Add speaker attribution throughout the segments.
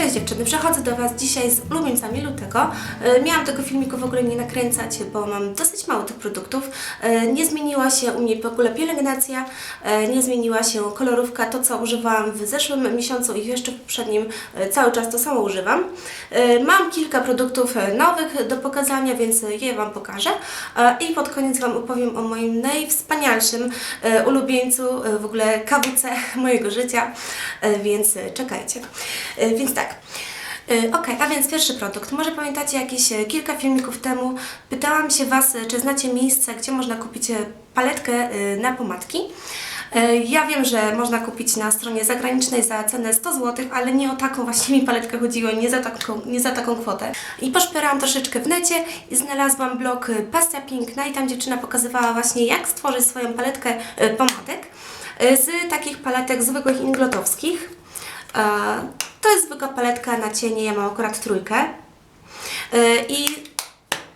Speaker 1: Cześć dziewczyny, przechodzę do Was dzisiaj z ulubieńcami lutego. E, Miałam tego filmiku w ogóle nie nakręcać, bo mam dosyć mało tych produktów. E, Nie zmieniła się u mnie w ogóle pielęgnacja, e, nie zmieniła się kolorówka, to co używałam w zeszłym miesiącu i jeszcze w poprzednim cały czas to samo używam. Mam kilka produktów nowych do pokazania, więc je Wam pokażę i pod koniec Wam opowiem o moim najwspanialszym ulubieńcu w ogóle kawuce mojego życia, więc czekajcie. Więc tak. E, Ok, a więc pierwszy produkt. Może pamiętacie jakieś e, kilka filmików temu pytałam się Was, e, czy znacie miejsce, gdzie można kupić e, paletkę na pomadki. Ja wiem, że można kupić na stronie zagranicznej za cenę 100 zł, ale nie o taką właśnie mi paletkę chodziło, nie za taką, nie za taką kwotę. I poszperałam troszeczkę w necie i znalazłam blog Pasja Piękna i tam dziewczyna pokazywała właśnie jak stworzyć swoją paletkę pomadek z takich paletek zwykłych inglotowskich. To jest zwykła paletka na cienie, ja mam akurat trójkę. E, I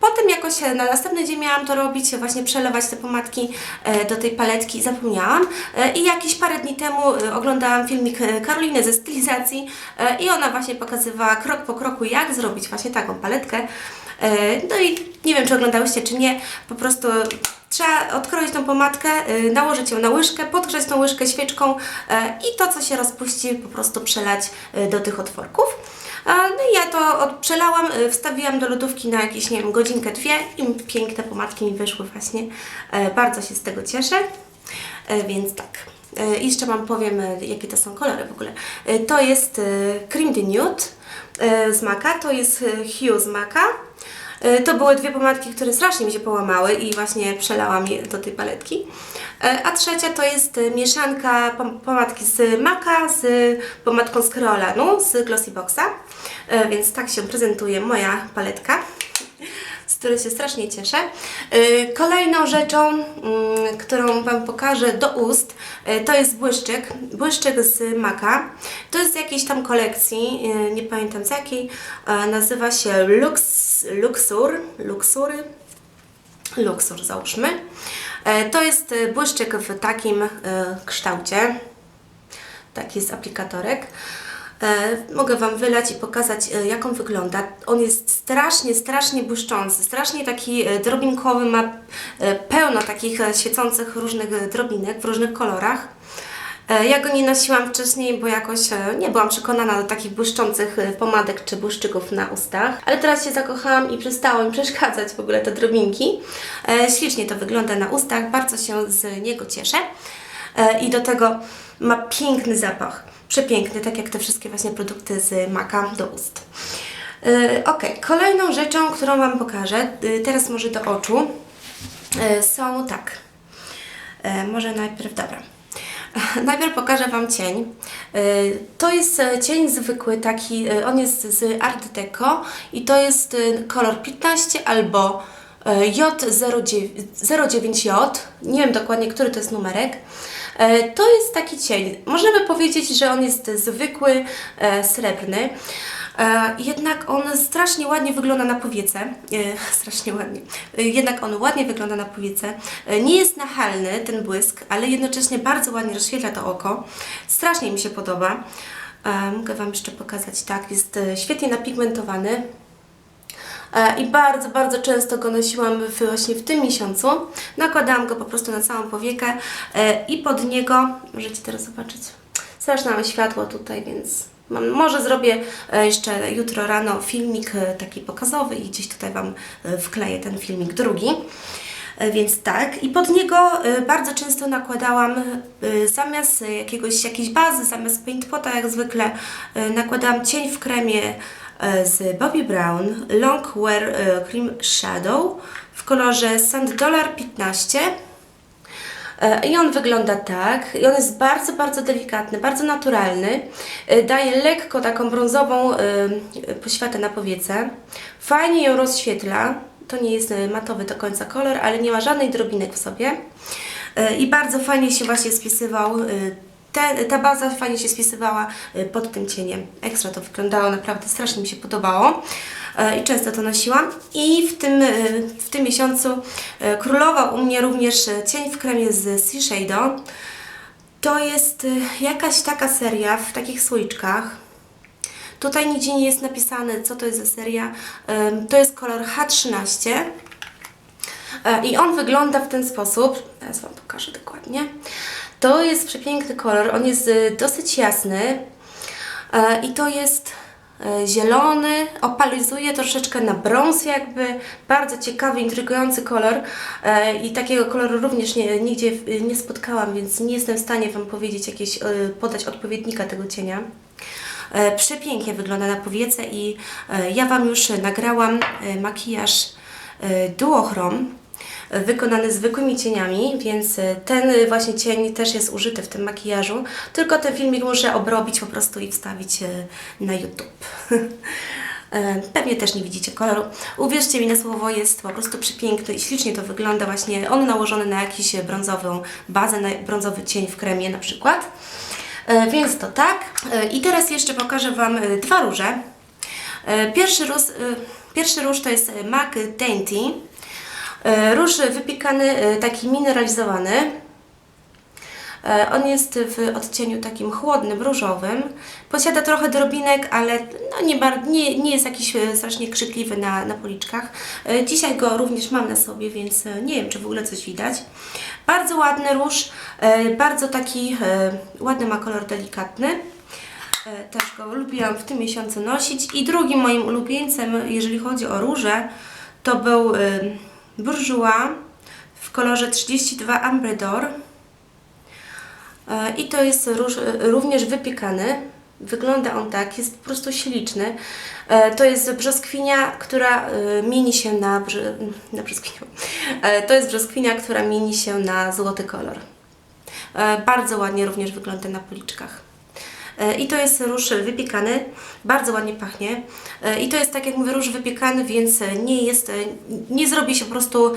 Speaker 1: potem jakoś na następny dzień miałam to robić, właśnie przelewać te pomadki e, do tej paletki, zapomniałam. E, I jakieś parę dni temu oglądałam filmik Karoliny ze stylizacji i ona właśnie pokazywała krok po kroku, jak zrobić właśnie taką paletkę. No i nie wiem, czy oglądałyście, czy nie, po prostu Trzeba odkroić tą pomadkę, y, nałożyć ją na łyżkę, podgrzać tą łyżkę świeczką y, i to, co się rozpuści, po prostu przelać y, do tych otworków. No i ja to przelałam, y, wstawiłam do lodówki na jakieś, nie wiem, godzinkę, dwie i piękne pomadki mi wyszły właśnie. E, Bardzo się z tego cieszę, E, więc tak. E, I jeszcze Wam powiem, e, jakie to są kolory w ogóle. E, To jest e, Cream de Nude e, z Maka, to jest e, Hue z Maka. E, To były dwie pomadki, które strasznie mi się połamały i właśnie przelałam je do tej paletki. E, A trzecia to jest e, mieszanka pom- pomadki z Maka z pomadką z Creolanu z Glossyboxa. E, Więc tak się prezentuje moja paletka której się strasznie cieszę. E, Kolejną rzeczą, mm, którą Wam pokażę do ust, e, to jest błyszczyk. Błyszczyk z Maka. To jest z jakiejś tam kolekcji, e, nie pamiętam z jakiej. Nazywa się Lux, Luxur. Luxury. Luxur załóżmy. To jest błyszczyk w takim kształcie. Taki jest aplikatorek. E, mogę Wam wylać i pokazać, e, jak on wygląda. On jest strasznie, strasznie błyszczący, strasznie taki e, drobinkowy, ma pełno takich świecących różnych drobinek w różnych kolorach. Ja go nie nosiłam wcześniej, bo jakoś nie byłam przekonana do takich błyszczących pomadek czy błyszczyków na ustach. Ale teraz się zakochałam i przestało mi przeszkadzać w ogóle te drobinki. Ślicznie to wygląda na ustach, bardzo się z niego cieszę. I do tego ma piękny zapach. Przepiękny, tak jak te wszystkie właśnie produkty z Maka do ust. E, Ok, kolejną rzeczą, którą Wam pokażę, e, teraz może do oczu, e, są tak. E, Może najpierw, dobra. Najpierw pokażę Wam cień. To jest cień zwykły, taki, on jest z Art Deco i to jest kolor 15 albo e, J09J. Nie wiem dokładnie, który to jest numerek. E, To jest taki cień. Można by powiedzieć, że on jest zwykły, e, srebrny. E, Jednak on strasznie ładnie wygląda na powiece. Strasznie ładnie. Jednak on ładnie wygląda na powiece. Nie jest nachalny ten błysk, ale jednocześnie bardzo ładnie rozświetla to oko. Strasznie mi się podoba. Mogę Wam jeszcze pokazać, tak, jest świetnie napigmentowany. E, I bardzo, bardzo często go nosiłam właśnie w tym miesiącu. Nakładałam go po prostu na całą powiekę e, i pod niego, możecie teraz zobaczyć, straszne mamy światło tutaj, więc mam, może zrobię e, jeszcze jutro rano filmik taki pokazowy i gdzieś tutaj Wam wkleję ten filmik drugi. Więc tak, i pod niego bardzo często nakładałam zamiast jakiegoś, jakiejś bazy, zamiast paint pota jak zwykle, nakładałam cień w kremie z Bobbi Brown Long Wear e, Cream Shadow w kolorze Sand Dollar 15. E, I on wygląda tak. I on jest bardzo, bardzo delikatny, bardzo naturalny. E, Daje lekko taką brązową e, poświatę na powiece. Fajnie ją rozświetla. To nie jest e, matowy do końca kolor, ale nie ma żadnej drobinek w sobie. E, I bardzo fajnie się właśnie spisywał. Ta baza fajnie się spisywała e, pod tym cieniem. Ekstra to wyglądało, naprawdę strasznie mi się podobało. E, I często to nosiłam. I w tym, e, w tym miesiącu królował u mnie również cień w kremie z Sea. To jest jakaś taka seria w takich słoiczkach. Tutaj nigdzie nie jest napisane, co to jest za seria. To jest kolor H13. E, I on wygląda w ten sposób. Teraz Wam pokażę dokładnie. To jest przepiękny kolor. On jest y, dosyć jasny. E, I to jest e, zielony, opalizuje troszeczkę na brąz jakby. Bardzo ciekawy, intrygujący kolor. E, I takiego koloru również nie, nigdzie nie spotkałam, więc nie jestem w stanie Wam powiedzieć, jakieś, podać odpowiednika tego cienia. Przepięknie wygląda na powiece i ja Wam już nagrałam makijaż duochrom wykonany zwykłymi cieniami, więc e, ten e, właśnie cień też jest użyty w tym makijażu, tylko ten filmik muszę obrobić po prostu i wstawić e, na YouTube. Pewnie też nie widzicie koloru. Uwierzcie mi na słowo, jest po prostu przepiękny i ślicznie to wygląda właśnie on nałożony na jakiś brązową bazę, na brązowy cień w kremie na przykład. Więc to tak. I teraz jeszcze pokażę Wam dwa róże. Pierwszy róż, pierwszy róż to jest MAC Dainty. E, Róż wypiekany, e, taki mineralizowany. E, On jest w odcieniu takim chłodnym, różowym. Posiada trochę drobinek, ale no nie, nie, nie jest jakiś strasznie krzykliwy na, na policzkach. Dzisiaj go również mam na sobie, więc nie wiem, czy w ogóle coś widać. Bardzo ładny róż, bardzo taki ładny ma kolor delikatny. Też go lubiłam w tym miesiącu nosić. I drugim moim ulubieńcem, jeżeli chodzi o róże, to był Bourjois w kolorze 32 Ambre d'Or. I to jest również wypiekany. Wygląda on tak, jest po prostu śliczny. E, To jest brzoskwinia, która e, mieni się na, brze, na brzoskwinię. E, To jest brzoskwinia, która mieni się na złoty kolor. Bardzo ładnie również wygląda na policzkach. E, I to jest róż wypiekany, bardzo ładnie pachnie. E, I to jest, tak jak mówię, róż wypiekany, więc nie jest, e, nie zrobi się po prostu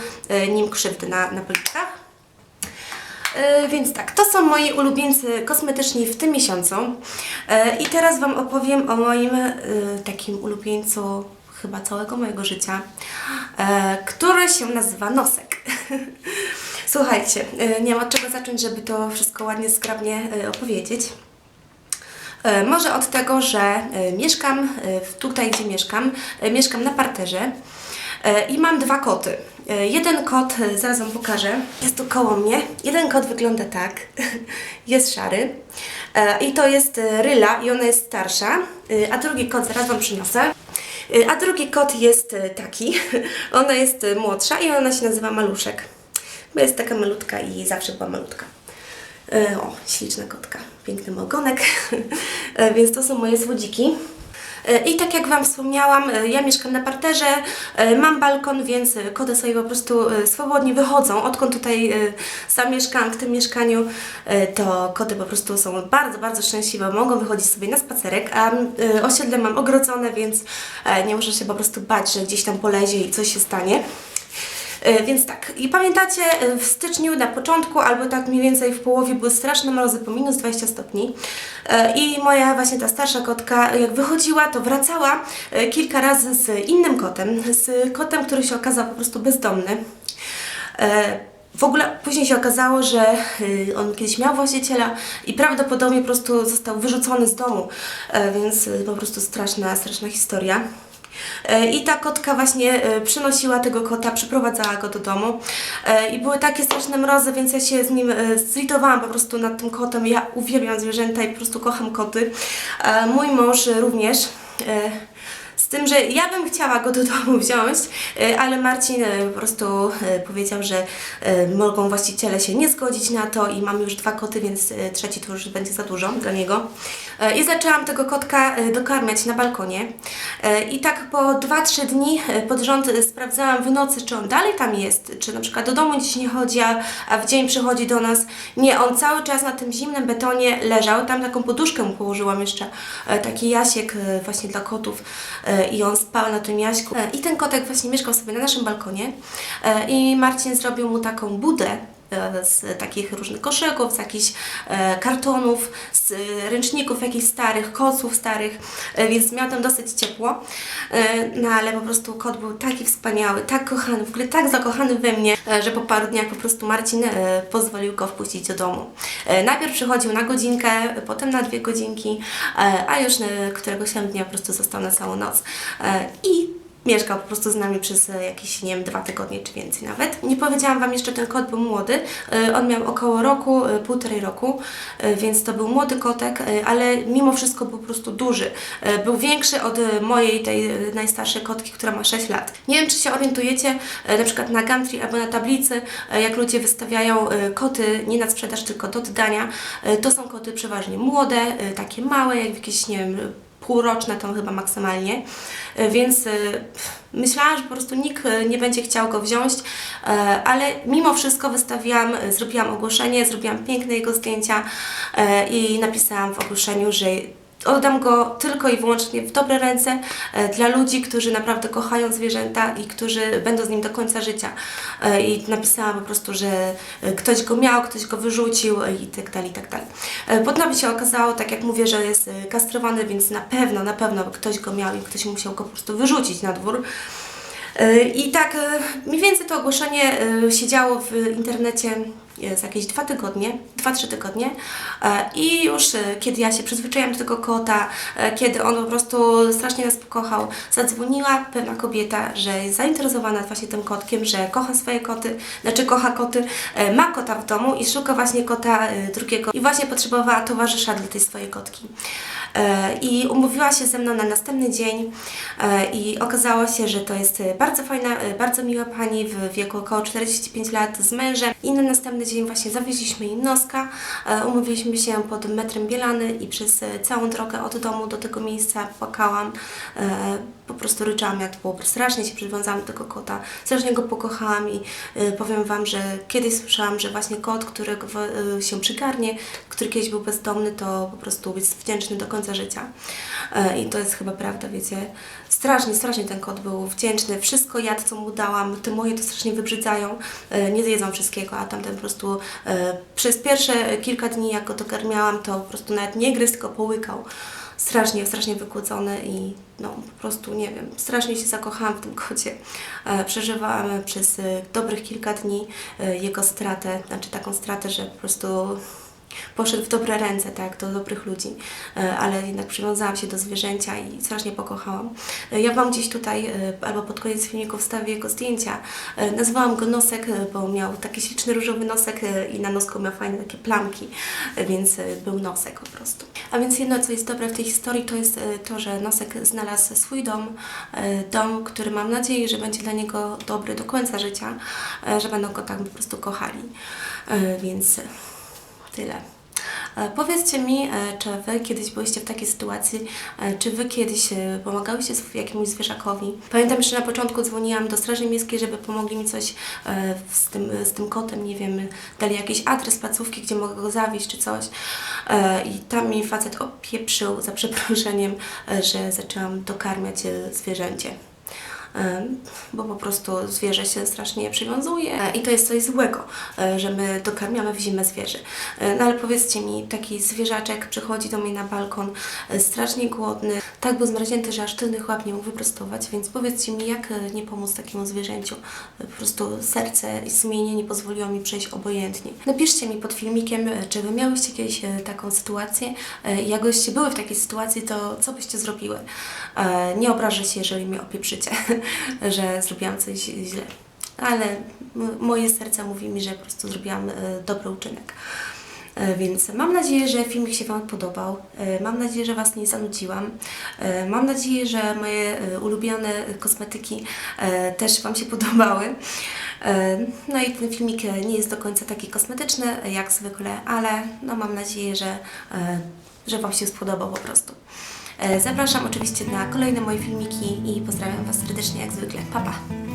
Speaker 1: nim krzywdy na, na policzkach. Więc tak, to są moi ulubieńcy kosmetyczni w tym miesiącu. I teraz Wam opowiem o moim takim ulubieńcu chyba całego mojego życia, który się nazywa Nosek. Słuchajcie, nie ma od czego zacząć, żeby to wszystko ładnie, skrabnie opowiedzieć. E, Może od tego, że e, mieszkam e, tutaj, gdzie mieszkam, mieszkam na parterze i mam dwa koty. Jeden kot, zaraz Wam pokażę, jest tu koło mnie. Jeden kot wygląda tak, jest szary i to jest Ryla i ona jest starsza, a drugi kot zaraz Wam przyniosę. A drugi kot jest taki, ona jest młodsza i ona się nazywa Maluszek, bo jest taka malutka i zawsze była malutka. O, śliczna kotka, piękny ogonek, E, więc to są moje słodziki. E, I tak jak Wam wspomniałam, e, ja mieszkam na parterze, mam balkon, więc koty sobie po prostu swobodnie wychodzą. Odkąd tutaj zamieszkam w tym mieszkaniu, to koty po prostu są bardzo, bardzo szczęśliwe, mogą wychodzić sobie na spacerek, a osiedle mam ogrodzone, więc nie muszę się po prostu bać, że gdzieś tam polezie i coś się stanie. E, Więc tak, i pamiętacie, e, w styczniu na początku, albo tak mniej więcej w połowie były straszne mrozy po minus 20 stopni E, i moja właśnie ta starsza kotka jak wychodziła, to wracała kilka razy z innym kotem, z kotem, który się okazał po prostu bezdomny. W ogóle później się okazało, że on kiedyś miał właściciela i prawdopodobnie po prostu został wyrzucony z domu, więc po prostu straszna, straszna historia. E, I ta kotka właśnie e, przynosiła tego kota, przyprowadzała go do domu E, i były takie straszne mrozy, więc ja się z nim zlitowałam po prostu nad tym kotem. Ja uwielbiam zwierzęta i po prostu kocham koty. Mój mąż również. Z tym, że ja bym chciała go do domu wziąć, e, ale Marcin e, po prostu e, powiedział, że mogą właściciele się nie zgodzić na to i mam już dwa koty, więc trzeci to już będzie za dużo dla niego. I zaczęłam tego kotka dokarmiać na balkonie. I tak po 2-3 dni pod rząd sprawdzałam w nocy, czy on dalej tam jest, czy na przykład do domu dziś nie chodzi, a, w dzień przychodzi do nas. Nie, on cały czas na tym zimnym betonie leżał. Tam taką poduszkę mu położyłam jeszcze, taki jasiek właśnie dla kotów i on spał na tym jaśku. E, I ten kotek właśnie mieszkał sobie na naszym balkonie e, i Marcin zrobił mu taką budę e, z takich różnych koszyków, z jakichś e, kartonów, z e, ręczników jakichś starych, koców starych, e, więc miał tam dosyć ciepło. E, no ale po prostu kot był taki wspaniały, tak kochany, w ogóle tak zakochany we mnie, e, że po paru dniach po prostu Marcin e, pozwolił go wpuścić do domu. E, najpierw przychodził na godzinkę, potem na dwie godzinki, e, a już e, któregoś tam dnia po prostu został na całą noc. E, I Mieszkał po prostu z nami przez e, jakieś, nie wiem, dwa tygodnie czy więcej nawet. Nie powiedziałam Wam jeszcze, ten kot był młody. E, On miał około roku, e, półtorej roku, więc to był młody kotek, ale mimo wszystko był po prostu duży. Był większy od mojej, tej najstarszej kotki, która ma 6 lat. Nie wiem, czy się orientujecie, na przykład na Gumtree albo na tablicy, jak ludzie wystawiają koty nie na sprzedaż, tylko do oddania. To są koty przeważnie młode, takie małe, jak jakieś, nie wiem, półroczne to chyba maksymalnie, E, więc e, myślałam, że po prostu nikt e, nie będzie chciał go wziąć, ale mimo wszystko wystawiłam, zrobiłam ogłoszenie, zrobiłam piękne jego zdjęcia i napisałam w ogłoszeniu, że Oddam go tylko i wyłącznie w dobre ręce e, dla ludzi, którzy naprawdę kochają zwierzęta i którzy będą z nim do końca życia. E, I napisałam po prostu, że e, ktoś go miał, ktoś go wyrzucił i tak dalej, i tak dalej. Potem się okazało, tak jak mówię, że jest kastrowany, więc na pewno, na pewno ktoś go miał i ktoś musiał go po prostu wyrzucić na dwór. E, I tak e, mniej więcej to ogłoszenie e, siedziało w internecie e, z jakieś dwa tygodnie, dwa, trzy tygodnie i już kiedy ja się przyzwyczaiłam do tego kota, kiedy on po prostu strasznie nas pokochał, zadzwoniła pewna kobieta, że jest zainteresowana właśnie tym kotkiem, że kocha swoje koty, znaczy kocha koty, ma kota w domu i szuka właśnie kota drugiego i właśnie potrzebowała towarzysza dla tej swojej kotki. E, I umówiła się ze mną na następny dzień e, i okazało się, że to jest e, bardzo fajna, bardzo miła pani w wieku około 45 lat z mężem. I na następny dzień właśnie zawieźliśmy jej noska, umówiliśmy się pod metrem Bielany i przez całą drogę od domu do tego miejsca płakałam, po prostu ryczałam jak było, strasznie się przywiązałam do tego kota, strasznie go pokochałam i e, powiem Wam, że kiedyś słyszałam, że właśnie kot, w- e, się przygarnie, który kiedyś był bezdomny, to po prostu jest wdzięczny do końca życia. E, I to jest chyba prawda, wiecie. Strasznie, strasznie ten kot był wdzięczny. Wszystko jadł, co mu dałam. Te moje to strasznie wybrzydzają. E, Nie zjedzą wszystkiego, a tamten po prostu e, przez pierwsze kilka dni, jak go dokarmiałam, to po prostu nawet nie gryzł, tylko połykał. Strasznie, strasznie wygłodzony i no po prostu nie wiem, strasznie się zakochałam w tym kocie. E, Przeżywałam przez e, dobrych kilka dni e, jego stratę, znaczy taką stratę, że po prostu poszedł w dobre ręce, tak, do dobrych ludzi, E, ale jednak przywiązałam się do zwierzęcia i strasznie pokochałam. E, Ja Wam gdzieś tutaj, e, albo pod koniec filmiku wstawię jego zdjęcia. Nazwałam go Nosek, bo miał taki śliczny różowy nosek i na nosku miał fajne takie plamki, więc był Nosek po prostu. A więc jedno, co jest dobre w tej historii, to jest to, że Nosek znalazł swój dom, dom, który mam nadzieję, że będzie dla niego dobry do końca życia, że będą go tak po prostu kochali. Więc tyle. E, Powiedzcie mi, e, czy Wy kiedyś byliście w takiej sytuacji, e, czy Wy kiedyś pomagałyście jakiemuś zwierzakowi? Pamiętam, że na początku dzwoniłam do Straży Miejskiej, żeby pomogli mi coś z tym, z tym kotem, nie wiem, dali jakiś adres placówki, gdzie mogę go zawieźć czy coś. I tam mi facet opieprzył, za przeproszeniem, że zaczęłam dokarmiać zwierzęcie. Bo po prostu zwierzę się strasznie przywiązuje e, i to jest coś złego, e, że my dokarmiamy w zimę zwierzę. E, No ale powiedzcie mi, taki zwierzaczek przychodzi do mnie na balkon, strasznie głodny, tak był zmarznięty, że aż tylnych łap nie mógł wyprostować, więc powiedzcie mi, jak nie pomóc takiemu zwierzęciu? Po prostu serce i sumienie nie pozwoliło mi przejść obojętnie. Napiszcie mi pod filmikiem, czy Wy miałyście kiedyś taką sytuację, e, jak byście były w takiej sytuacji, to co byście zrobiły? Nie obrażę się, jeżeli mnie opieprzycie, że zrobiłam coś źle. Ale moje serce mówi mi, że po prostu zrobiłam e, dobry uczynek. E, Więc mam nadzieję, że filmik się Wam podobał. E, Mam nadzieję, że Was nie zanudziłam. Mam nadzieję, że moje ulubione kosmetyki też Wam się podobały. No i ten filmik nie jest do końca taki kosmetyczny jak zwykle, ale no mam nadzieję, że, że Wam się spodobał po prostu. E, Zapraszam oczywiście na kolejne moje filmiki i pozdrawiam Was serdecznie jak zwykle. Pa, pa!